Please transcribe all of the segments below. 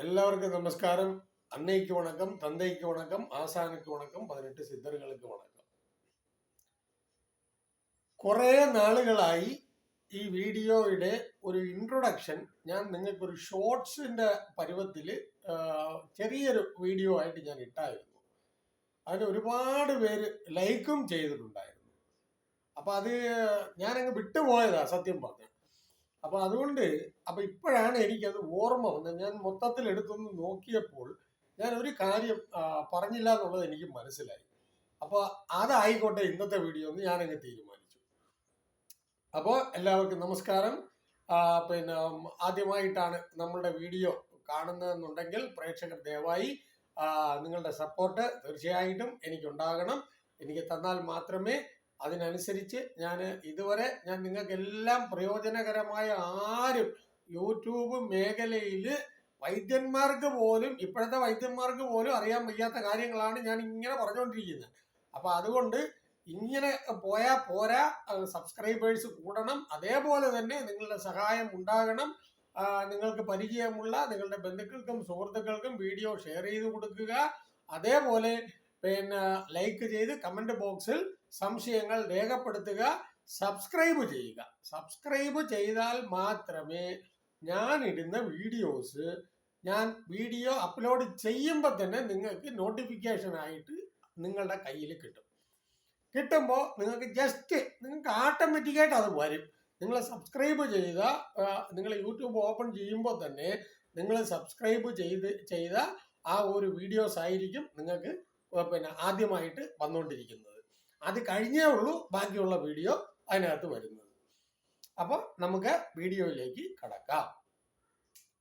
எல்லாருக்கும் நமஸ்காரம் அன்னைக்கு வணக்கம் தந்தைக்கு வணக்கம் ആശാനുക്ക് വണക്കം പതിനെട്ട് സിദ്ധറുകൾക്ക് വണക്കം കുറേ നാളുകളായി ഈ വീഡിയോയുടെ ഒരു ഇൻട്രൊഡക്ഷൻ ഞാൻ നിങ്ങൾക്കൊരു ഷോർട്സിന്റെ പരുവത്തിൽ ചെറിയൊരു വീഡിയോ ആയിട്ട് ഞാൻ ഇട്ടായിരുന്നു അതിന് ഒരുപാട് പേര് ലൈക്കും ചെയ്തിട്ടുണ്ടായിരുന്നു അപ്പൊ അത് ഞാനങ്ങ് വിട്ടുപോയതാ സത്യം പറഞ്ഞ അപ്പൊ അതുകൊണ്ട് അപ്പൊ ഇപ്പോഴാണ് എനിക്കത് ഓർമ്മ വന്നത്. ഞാൻ മൊത്തത്തിൽ എടുത്തൊന്ന് നോക്കിയപ്പോൾ ഞാൻ ഒരു കാര്യം പറഞ്ഞില്ല എന്നുള്ളത് എനിക്ക് മനസ്സിലായി. അപ്പൊ അതായിക്കോട്ടെ ഇന്നത്തെ വീഡിയോ എന്ന് ഞാനങ്ങ് തീരുമാനിച്ചു. അപ്പോൾ എല്ലാവർക്കും നമസ്കാരം. പിന്നെ ആദ്യമായിട്ടാണ് നമ്മളുടെ വീഡിയോ കാണുന്നതെന്നുണ്ടെങ്കിൽ പ്രേക്ഷകർ ദയവായി നിങ്ങളുടെ സപ്പോർട്ട് തീർച്ചയായിട്ടും എനിക്കുണ്ടാകണം. എനിക്ക് തന്നാൽ മാത്രമേ അതിനനുസരിച്ച് ഞാൻ ഇതുവരെ ഞാൻ നിങ്ങൾക്കെല്ലാം പ്രയോജനകരമായ ആരും യൂട്യൂബ് മേഖലയിൽ വൈദ്യന്മാർക്ക് പോലും ഇപ്പോഴത്തെ വൈദ്യന്മാർക്ക് പോലും അറിയാൻ വയ്യാത്ത കാര്യങ്ങളാണ് ഞാൻ ഇങ്ങനെ പറഞ്ഞുകൊണ്ടിരിക്കുന്നത് അപ്പൊ അതുകൊണ്ട് ഇങ്ങനെ പോയാൽ പോരാ സബ്സ്ക്രൈബേഴ്സ് കൂടണം. അതേപോലെ തന്നെ നിങ്ങളുടെ സഹായം ഉണ്ടാകണം. നിങ്ങൾക്ക് പരിചയമുള്ള നിങ്ങളുടെ ബന്ധുക്കൾക്കും സുഹൃത്തുക്കൾക്കും വീഡിയോ ഷെയർ ചെയ്ത് കൊടുക്കുക. അതേപോലെ പിന്നെ ലൈക്ക് ചെയ്ത് കമന്റ് ബോക്സിൽ സംശയങ്ങൾ രേഖപ്പെടുത്തുക സബ്സ്ക്രൈബ് ചെയ്യുക. സബ്സ്ക്രൈബ് ചെയ്താൽ മാത്രമേ ഞാൻ ഇടുന്ന വീഡിയോസ് ഞാൻ വീഡിയോ അപ്ലോഡ് ചെയ്യുമ്പോൾ തന്നെ നിങ്ങൾക്ക് നോട്ടിഫിക്കേഷൻ ആയിട്ട് നിങ്ങളുടെ കയ്യിൽ കിട്ടും. കിട്ടുമ്പോൾ നിങ്ങൾക്ക് ജസ്റ്റ് നിങ്ങൾക്ക് ഓട്ടോമാറ്റിക്കായിട്ട് അത് വരും. നിങ്ങൾ സബ്സ്ക്രൈബ് ചെയ്ത നിങ്ങൾ യൂട്യൂബ് ഓപ്പൺ ചെയ്യുമ്പോൾ തന്നെ നിങ്ങൾ സബ്സ്ക്രൈബ് ചെയ്ത് ചെയ്ത ആ ഒരു വീഡിയോസ് ആയിരിക്കും നിങ്ങൾക്ക് പിന്നെ ആദ്യമായിട്ട് വന്നുകൊണ്ടിരിക്കുന്നത്. അത് കഴിഞ്ഞേ ഉള്ളൂ ബാക്കിയുള്ള വീഡിയോ അതിനകത്ത് വരുന്നത്. അപ്പോൾ നമുക്ക് വീഡിയോയിലേക്ക് കടക്കാം.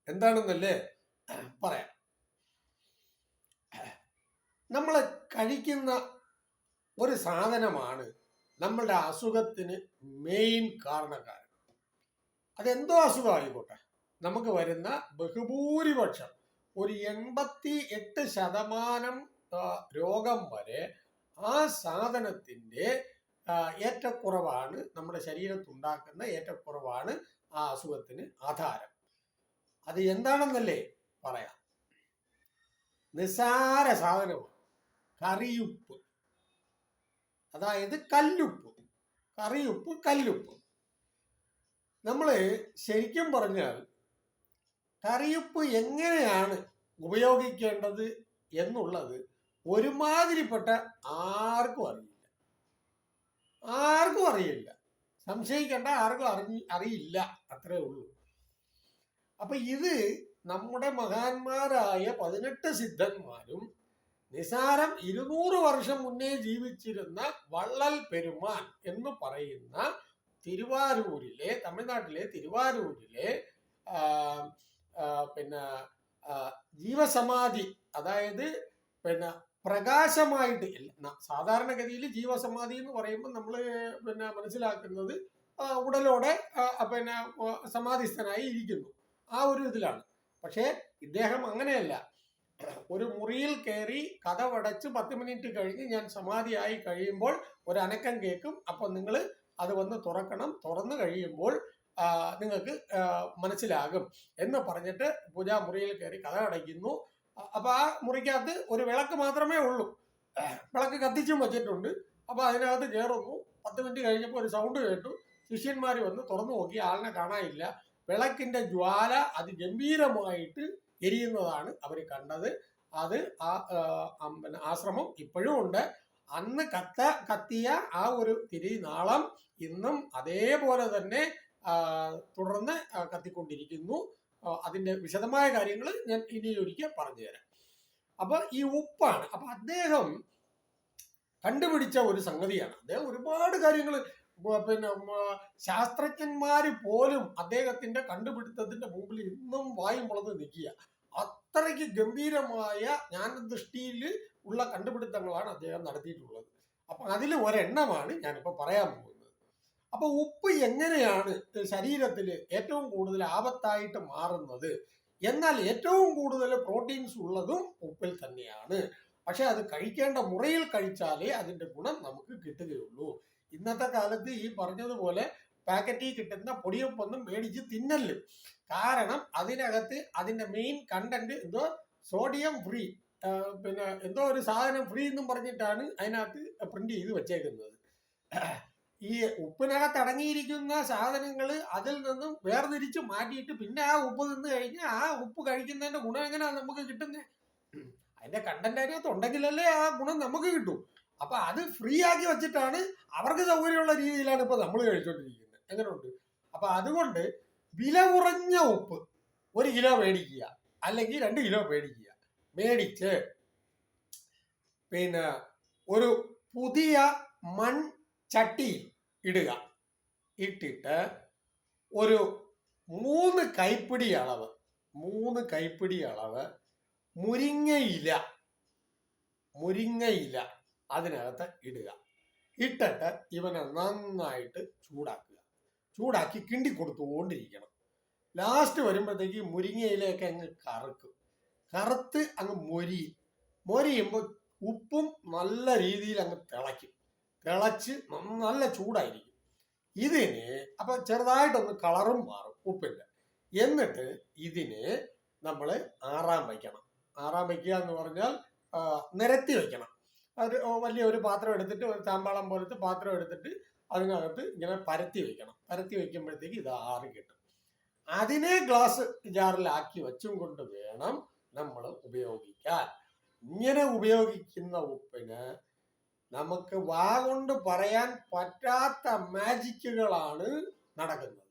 എന്താണെന്നല്ലേ? പറയാം. നമ്മൾ കഴിക്കുന്ന ഒരു സാധനമാണ് നമ്മളുടെ അസുഖത്തിന് മെയിൻ കാരണക്കാരൻ. അതെന്തോ അസുഖമായിക്കോട്ടെ. നമുക്ക് വരുന്ന ബഹുഭൂരിപക്ഷം ഒരു എൺപത്തി എട്ട് ശതമാനം രോഗം വരെ ആ സാധനത്തിന്റെ ആ, ഏറ്റക്കുറവാണ് നമ്മുടെ ശരീരത്തുണ്ടാക്കുന്ന ഏറ്റക്കുറവാണ് ആ അസുഖത്തിന് ആധാരം. അത് എന്താണെന്നല്ലേ പറയാം? നിസാര സാധനമാണ്. കറിയുപ്പ്. അതായത് കല്ലുപ്പ്. കറിയുപ്പ് കല്ലുപ്പ്. നമ്മൾ ശരിക്കും പറഞ്ഞാൽ കറിയുപ്പ് എങ്ങനെയാണ് ഉപയോഗിക്കേണ്ടത് എന്നുള്ളത് ഒരുമാതിരിപ്പെട്ട ആർക്കും അറിയില്ല. ആർക്കും അറിയില്ല. സംശയിക്കേണ്ട ആർക്കും അറിഞ്ഞ് അറിയില്ല. അത്രേ ഉള്ളൂ. അപ്പൊ ഇത് നമ്മുടെ മഹാന്മാരായ പതിനെട്ട് സിദ്ധന്മാരും നിസാരം ഇരുന്നൂറ് വർഷം മുന്നേ ജീവിച്ചിരുന്ന വള്ളൽ പെരുമാൻ എന്ന് പറയുന്ന തിരുവാരൂരിലെ തമിഴ്നാട്ടിലെ തിരുവാരൂരിലെ പിന്നെ ജീവസമാധി അതായത് പിന്നെ പ്രകാശമായിട്ട് സാധാരണഗതിയിൽ ജീവസമാധി എന്ന് പറയുമ്പോൾ നമ്മൾ പിന്നെ മനസ്സിലാക്കുന്നത് ഉടലോടെ പിന്നെ സമാധിസ്ഥനായി ഇരിക്കുന്നു. ആ ഒരു ഇതിലാണ്. പക്ഷേ ഇദ്ദേഹം അങ്ങനെയല്ല. ഒരു മുറിയിൽ കയറി കഥവടച്ച് പത്ത് മിനിറ്റ് കഴിഞ്ഞ് ഞാൻ സമാധിയായി കഴിയുമ്പോൾ ഒരു അനക്കം കേൾക്കും. അപ്പോൾ നിങ്ങൾ അത് വന്ന് തുറക്കണം. തുറന്നു കഴിയുമ്പോൾ നിങ്ങൾക്ക് മനസ്സിലാകും എന്ന് പറഞ്ഞിട്ട് പൂജാമുറിയിൽ കയറി കഥ അടയ്ക്കുന്നു. അ- അപ്പൊ ആ മുറിക്കകത്ത് ഒരു വിളക്ക് മാത്രമേ ഉള്ളൂ. വിളക്ക് കത്തിച്ചും വെച്ചിട്ടുണ്ട്. അപ്പൊ അതിനകത്ത് കയറുന്നു പത്ത് മിനിറ്റ് കഴിഞ്ഞപ്പോൾ ഒരു സൗണ്ട് കേട്ടു. ശിഷ്യന്മാർ വന്ന് തുറന്നു നോക്കി. ആളിനെ കാണാനില്ല. വിളക്കിന്റെ ജ്വാല അതിഗംഭീരമായിട്ട് എരിയുന്നതാണ് അവർ കണ്ടത്. അത് ആ ആശ്രമം ഇപ്പോഴും ഉണ്ട്. അന്ന് കത്ത കത്തിയ ആ ഒരു തിരിനാളം ഇന്നും അതേപോലെ തന്നെ തുടർന്ന് കത്തിക്കൊണ്ടിരിക്കുന്നു. അതിന്റെ വിശദമായ കാര്യങ്ങൾ ഞാൻ ഇനി ഒരിക്കൽ പറഞ്ഞു തരാം അപ്പൊ ഈ ഉപ്പാണ് അപ്പൊ അദ്ദേഹം കണ്ടുപിടിച്ച ഒരു സംഗതിയാണ്. അദ്ദേഹം ഒരുപാട് കാര്യങ്ങൾ പിന്നെ ശാസ്ത്രജ്ഞന്മാർ പോലും അദ്ദേഹത്തിന്റെ കണ്ടുപിടുത്തത്തിന്റെ മുമ്പിൽ ഇന്നും വായും പൊളന്ന് നിൽക്കുക. അത്രയ്ക്ക് ഗംഭീരമായ ജ്ഞാനദൃഷ്ടിയിൽ ഉള്ള കണ്ടുപിടുത്തങ്ങളാണ് അദ്ദേഹം നടത്തിയിട്ടുള്ളത്. അപ്പൊ അതിൽ ഒരെണ്ണമാണ് ഞാനിപ്പോ പറയാൻ പോകുന്നത്. അപ്പൊ ഉപ്പ് എങ്ങനെയാണ് ശരീരത്തിൽ ഏറ്റവും കൂടുതൽ ആപത്തായിട്ട് മാറുന്നത്? എന്നാൽ ഏറ്റവും കൂടുതൽ പ്രോട്ടീൻസ് ഉള്ളതും ഉപ്പിൽ തന്നെയാണ്. പക്ഷെ അത് കഴിക്കേണ്ട മുറയിൽ കഴിച്ചാലേ അതിന്റെ ഗുണം നമുക്ക് കിട്ടുകയുള്ളൂ. ഇന്നത്തെ കാലത്ത് ഈ പറഞ്ഞതുപോലെ പാക്കറ്റിൽ കിട്ടുന്ന പൊടിയപ്പൊന്നും മേടിച്ച് തിന്നല്ല്. കാരണം അതിനകത്ത് അതിന്റെ മെയിൻ കണ്ടന്റ് എന്തോ സോഡിയം ഫ്രീ പിന്നെ എന്തോ ഒരു സാധനം ഫ്രീ എന്നും പറഞ്ഞിട്ടാണ് അതിനകത്ത് പ്രിന്റ് ചെയ്ത് വെച്ചേക്കുന്നത്. ഈ ഉപ്പിനകത്ത് അടങ്ങിയിരിക്കുന്ന സാധനങ്ങൾ അതിൽ നിന്നും വേർതിരിച്ച് മാറ്റിയിട്ട് പിന്നെ ആ ഉപ്പ് നിന്ന് കഴിഞ്ഞാൽ ആ ഉപ്പ് കഴിക്കുന്നതിന്റെ ഗുണം എങ്ങനെയാണ് നമുക്ക് കിട്ടുന്നത് അതിന്റെ കണ്ടന്റ് അതിനകത്ത് ഉണ്ടെങ്കിലല്ലേ ആ ഗുണം നമുക്ക് കിട്ടൂ. അപ്പൊ അത് ഫ്രീ ആക്കി വെച്ചിട്ടാണ് അവർക്ക് സൗകര്യമുള്ള രീതിയിലാണ് ഇപ്പൊ നമ്മൾ കഴിച്ചുകൊണ്ടിരിക്കുന്നത് എങ്ങനെയുണ്ട് അപ്പൊ അതുകൊണ്ട് വില കുറഞ്ഞ ഉപ്പ് ഒരു കിലോ മേടിക്കുക. അല്ലെങ്കിൽ രണ്ട് കിലോ മേടിക്കുക. മേടിച്ച് പിന്നെ ഒരു പുതിയ മൺ ചട്ടി ഇടുക. ഇട്ടിട്ട് ഒരു മൂന്ന് കൈപ്പിടി അളവ് മൂന്ന് കൈപ്പിടി അളവ് മുരിങ്ങയില മുരിങ്ങയില അതിനകത്ത് ഇടുക. ഇട്ടിട്ട് ഇവനെ നന്നായിട്ട് ചൂടാക്കുക. ചൂടാക്കി കിണ്ടി കൊടുത്തുകൊണ്ടിരിക്കണം. ലാസ്റ്റ് വരുമ്പോഴത്തേക്ക് മുരിങ്ങയിലയൊക്കെ അങ്ങ് കറുക്കും. കറുത്ത് അങ്ങ് മൊരിയും മൊരിയുമ്പോൾ ഉപ്പും നല്ല രീതിയിൽ അങ്ങ് തിളയ്ക്കും. തിളച്ച് നല്ല ചൂടായിരിക്കും. ഇതിന് അപ്പൊ ചെറുതായിട്ടൊന്ന് കളറും മാറും ഉപ്പില്ല എന്നിട്ട് ഇതിനെ നമ്മൾ ആറാം വയ്ക്കണം. ആറാം വയ്ക്കുക എന്ന് പറഞ്ഞാൽ നിരത്തി വയ്ക്കണം. അത് വലിയ ഒരു പാത്രം എടുത്തിട്ട് ഒരു താമ്പാളം പോലത്തെ പാത്രം എടുത്തിട്ട് അതിനകത്ത് ഇങ്ങനെ പരത്തി വെക്കണം പരത്തി വെക്കുമ്പോഴത്തേക്ക് ഇത് ആറി കിട്ടും. അതിനെ ഗ്ലാസ് ജാറിലാക്കി വെച്ചും കൊണ്ട് വേണം നമ്മൾ ഉപയോഗിക്കാൻ. ഇങ്ങനെ ഉപയോഗിക്കുന്ന ഉപ്പിന് നമുക്ക് വാ കൊണ്ട് പറയാൻ പറ്റാത്ത മാജിക്കുകളാണ് നടക്കുന്നത്.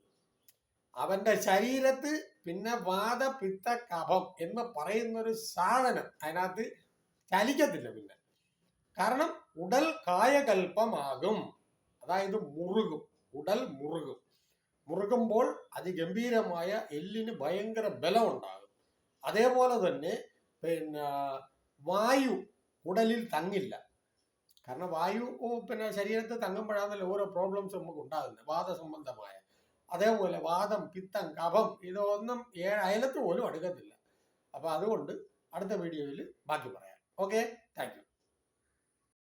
അവന്റെ ശരീരത്ത് പിന്നെ വാദ പിത്ത കഫം എന്ന് പറയുന്ന ഒരു സാധനം അതിനകത്ത് ചലിക്കത്തില്ല പിന്നെ. കാരണം ഉടൽ കായകൽപ്പമാകും. അതായത് മുറുകും. ഉടൽ മുറുകും. മുറുകുമ്പോൾ അതിഗംഭീരമായ എല്ലിന് ഭയങ്കര ബലം ഉണ്ടാകും അതേപോലെ തന്നെ പിന്നെ വായു ഉടലിൽ തങ്ങില്ല. കാരണം വായു പിന്നെ ശരീരത്തിൽ തങ്ങുമ്പോഴാണല്ലോ ഓരോ പ്രോബ്ലംസ് നമുക്ക് ഉണ്ടാകുന്നത്. വാദസംബന്ധമായ അതേപോലെ വാദം പിത്തം കഫം ഇതൊന്നും ഏഴ് അയലത്ത് പോലും അടുക്കത്തില്ല. അപ്പൊ അതുകൊണ്ട് അടുത്ത വീഡിയോയിൽ ബാക്കി പറയാം. ഓക്കെ